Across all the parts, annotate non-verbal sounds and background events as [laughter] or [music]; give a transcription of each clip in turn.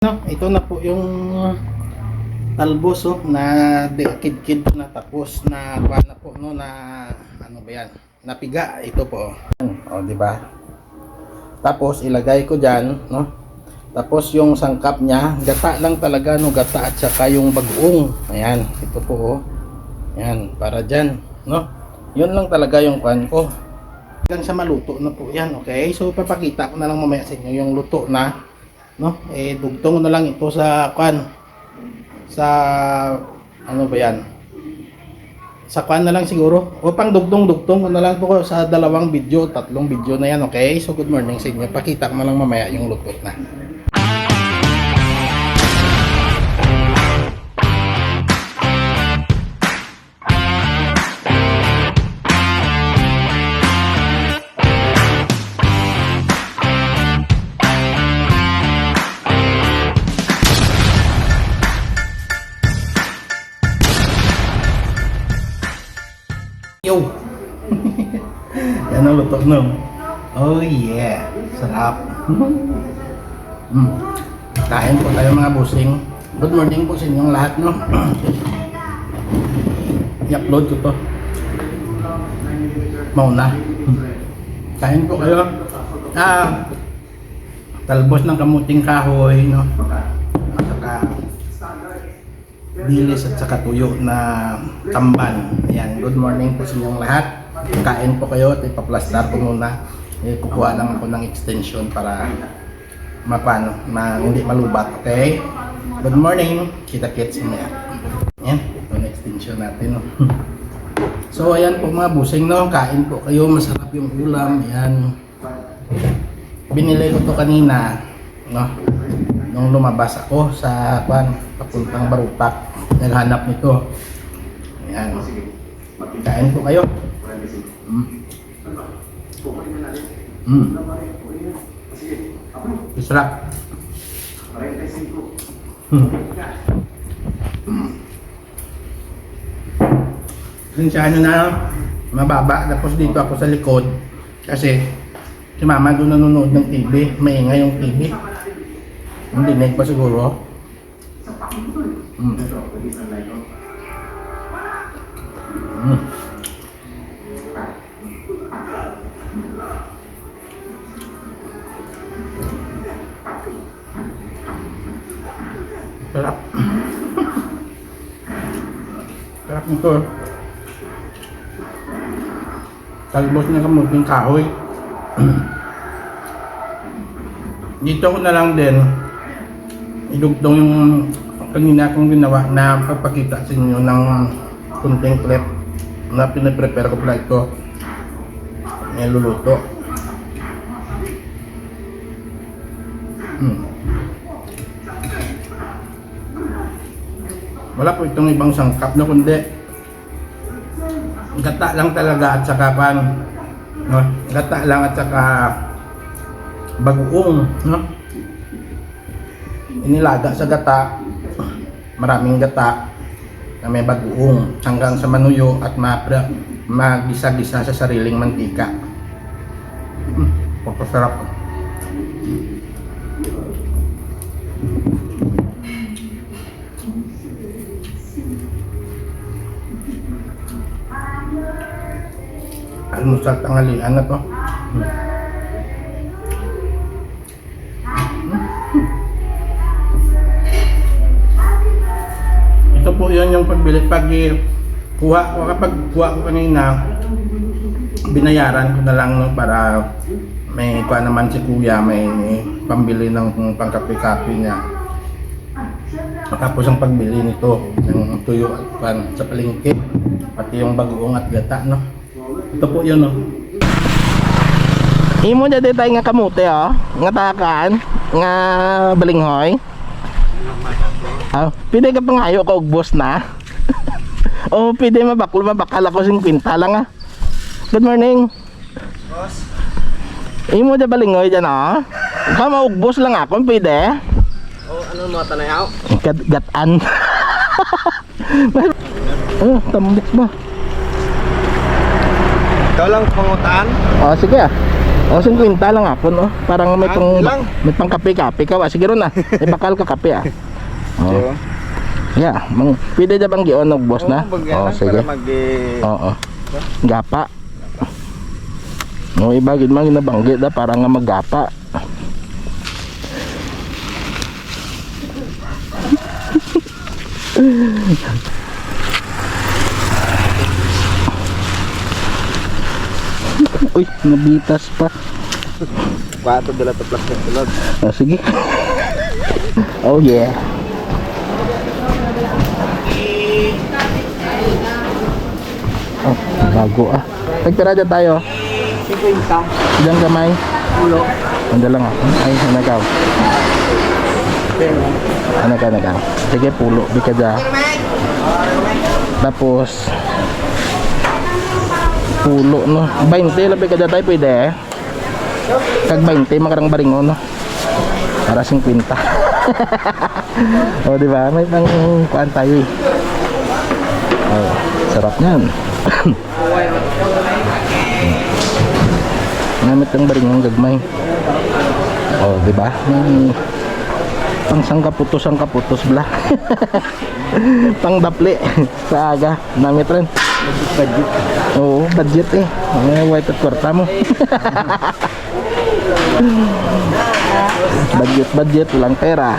No, ito na po yung talbos oh, na kid-kid na tapos na na po no na ano ba yan? Napiga ito po. Oh, di ba? Tapos ilagay ko diyan, no? Tapos yung sangkap niya, gata lang talaga no, gata at saka yung bagoong. Ayan, ito po oh. Ayan, para diyan, no? Yun lang talaga yung kwan ko. Hanggang sa maluto na po yan, okay? So papakita ko na lang mamaya sa inyo yung luto na no? Eh dugtong na lang ito sa kwan sa ano ba yan? Sa kwan na lang siguro. O pang dugtong dugtong na lang po ko sa dalawang video tatlong video na yan okay? So good morning sa inyo. Pakita ko na lang mamaya yung luto na yo. [laughs] Yan ang luto no? Oh yeah. Sarap. Mm. kain po tayo mga busing. Good morning po sa inyong lahat no? [clears throat] I-upload ko to. Mauna. Kain po kayo. Ah talbos ng kamuting kahoy no? At saka bilis at saka tuyo na tamban. Ayan, good morning po sa inyong lahat. Kain po kayo at ipaplastar ko muna. Eh, kukuha lang ako ng extension para mapano, ma, hindi malubat, okay? Good morning, kita kits mo yan. Ayan, ito na extension natin. No? [laughs] so, ayan po mga busing, no? Kain po kayo, masarap yung ulam. Ayan. Binili ko to kanina, no? Nung lumabas ako sa kwan, papuntang Barutak, naghanap nito. Ayan. Kain po kayo. Mm. Mm. Masarap. Mm. Mm. Yun sa ano na, mababa. Tapos dito ako sa likod. Kasi, si mama doon nanonood ng TV. Maingay yung TV. Hindi dinig pa siguro. Mm. Mm. Sarap. Sarap nito. Talbos na kamuting kahoy. Dito ko na lang din idugtong yung kanina kong ginawa na papakita sa inyo ng kunting clip na pinaprepare ko pala ito niluluto hmm. wala po itong ibang sangkap na kundi gata lang talaga at saka pan no? gata lang at saka bagoong no? inilaga sa gata maraming gata na may bagoong hanggang sa manuyo at mapra magisa-gisa sa sariling mantika. Mm, pagpasarap almusal tanghalian na to. Mm. Pagbili. Pag kuha ko, kapag kuha ko kanina, binayaran ko na lang para may kuha naman si kuya, may pambili ng pangkape-kape niya. Tapos ang pagbili nito, ng tuyo at pan sa palengke, pati yung bagoong at gata, no? Ito po yun, no? Imo dati tayo nga kamote, oh. Nga takan, nga balinghoy. Ah, pwede ka pang ayo ko boss na. Oh, pwede mabaklo mabakal ako 50 lang ah. Good morning. Boss, Imo da balingoy dyan ah. Ka maugbos lang ako, pwede. oh, ano mo tanayaw? Gat gatan. [laughs] oh, tambok ba? Ikaw lang pangutaan? Oh, sige ah. O, 50 lang ako, no? Parang may Ah, pang, may pang kape-kape ka. Ah, sige ron na. May bakal ka kape, ah. [laughs] Oh. Yeah, mang, pwede na bang gionog, boss na? Oo, Oh, sige. Mag Oo. Gapa. No, iba gid man ginabanggit da para nga maggapa. [laughs] Uy, nabitas pa. Pato dala to plastic tulog. Ah, sige. [laughs] oh yeah. Bago ah. Tagtira dyan tayo. 50. Diyan kamay. Ulo. Anda lang ako. Ay, nagaw. Ano ka nagaw? Sige, pulo. Di ka dyan. Tapos, pulo, no? 20, labi ka dyan tayo, pwede eh. Kag 20, makarang baringon, no? Para 50. [laughs] o, di ba? May pang kuan tayo eh. Oh, sarap niyan. Namit ang baringang gagmay. Oh, di ba? Hmm. Pang sangkaputos, sangkaputos bla. [laughs] Pang dapli sa aga. Namit rin. Budget. Oo, budget eh. Ang white at kwarta mo. [laughs] budget, budget. Walang pera.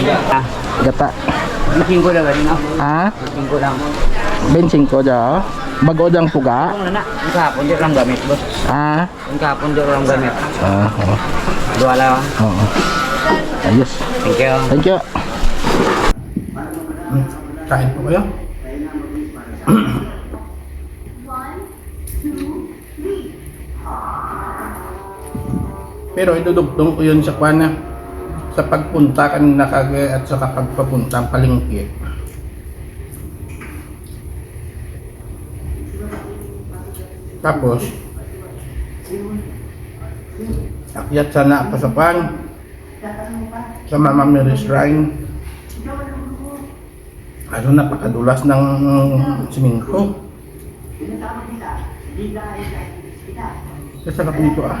Gata. Gata. 25 lang rin, no? Ha? 25 lang. 25 daw. Bago dang puga. Ano Kung ang kahapon di lang gamit, boss. Ha? Ang kahapon di lang gamit. Ah, oo. Oh. Dua lang. Oo. Ayos. Thank you. Thank you. Hmm. Kain po kayo? Pero idudugtong ko yun sa kwana sa pagpunta kanina kagaya at sa pagpapunta palengke. Tapos, akyat sana ako sa kwan sa Mama Mary's Shrine. Ano napakadulas ng simingko. Sasarap nito ah.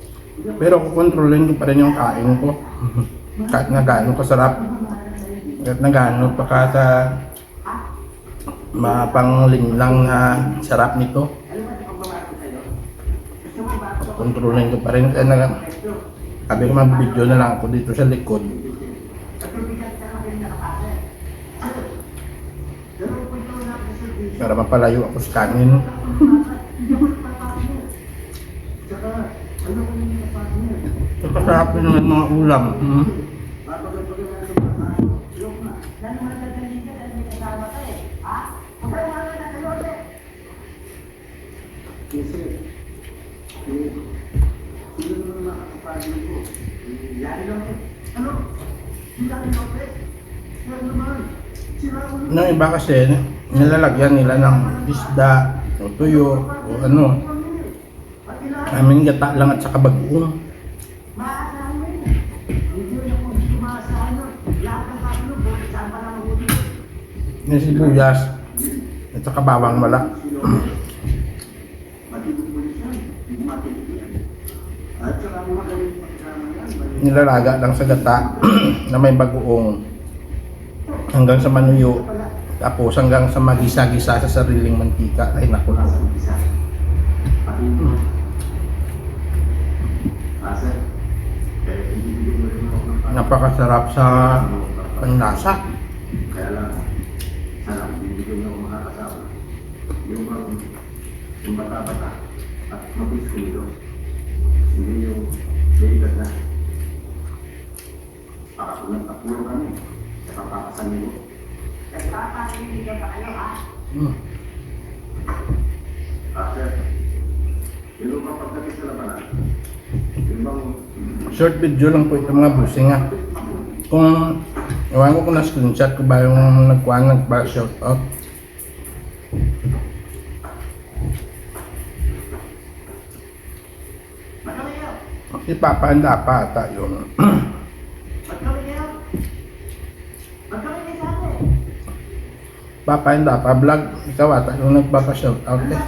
kukontrolin ko pa rin yung kain ko. Kahit na gaano kasarap. Kahit na gaano pa ka sa mapanglinlang na sarap nito. Kontrolin ko pa rin. Kaya na, sabi ko mag-video na lang ako dito sa likod. Para mapalayo ako sa kanin. Napasarap din naman mga ulam. Hmm? Nung iba kasi, nilalagyan nila ng isda, o tuyo, o ano. Amin gata lang at saka bagoong. May sibuyas at saka bawang malak. Nilalaga lang sa gata [clears throat] na may bagoong. Hanggang sa manuyo. Tapos hanggang sa magisa-gisa sa sariling mantika. Ay naku napakasarap sa panlasa Kaya lang, sana bibigyan ng mga kasama. Yung mga yung bata-bata at mabiskulo. Hindi yung delikad na. Pakasunod na puro kami. Sa kapakasan nyo. mm. After, Yung bang pagdating sa labanan, yung bang Short video lang po ito mga busing ha. Kung ewan ko kung na screenshot ko ba yung nagkuhan nagpa shout out. Ipapahanda pa ata yun. [clears throat] Papahanda pa vlog. Ikaw ata yung nagpapa-shout out eh.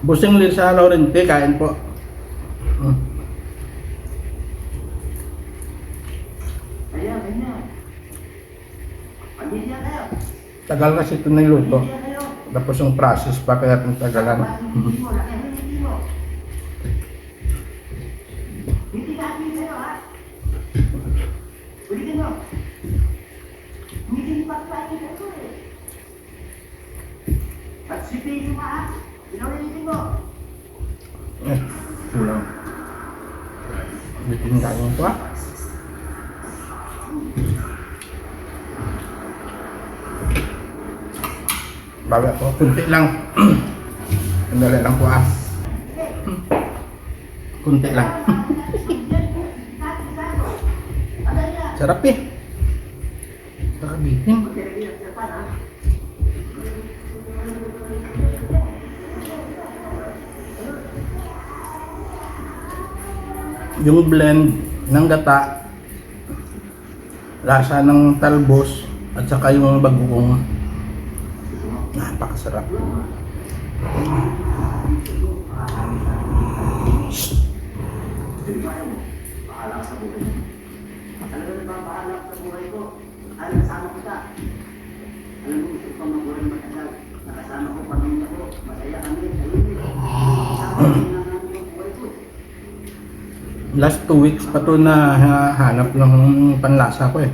Busing Lisa Laurente, kain po. Hmm. Tagal kasi ito niluto. Tapos yung process pa kaya itong tagalan. Pa. Eh, kulang. Bitin kain ko Baga po, kunti lang. [clears throat] Sandali lang po ah. Kunti lang. [laughs] Sarap eh. Sarap bitin. yung blend ng gata, lasa ng talbos, at saka yung bagoong napakasarap. Bahala ka sa buhay mo. Talaga na ba bahala sa buhay ko? Ay, kasama kita. Alam mo, gusto ko mabuhay magkasal. Nakasama ko, pamilya ko. Masaya kami. Ayun. Kasama ko. Last two weeks pa to na ha- hanap ng panlasa ko eh.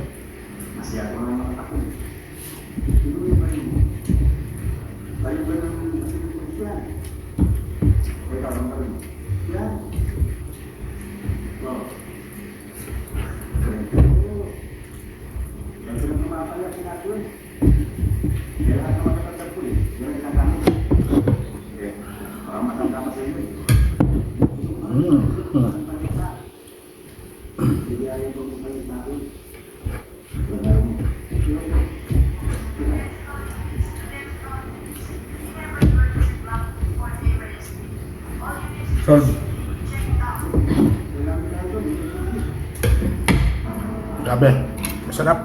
Solve. Grabe. Masarap.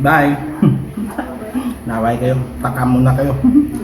Bye. [laughs] Naway kayo. Taka muna kayo. [laughs]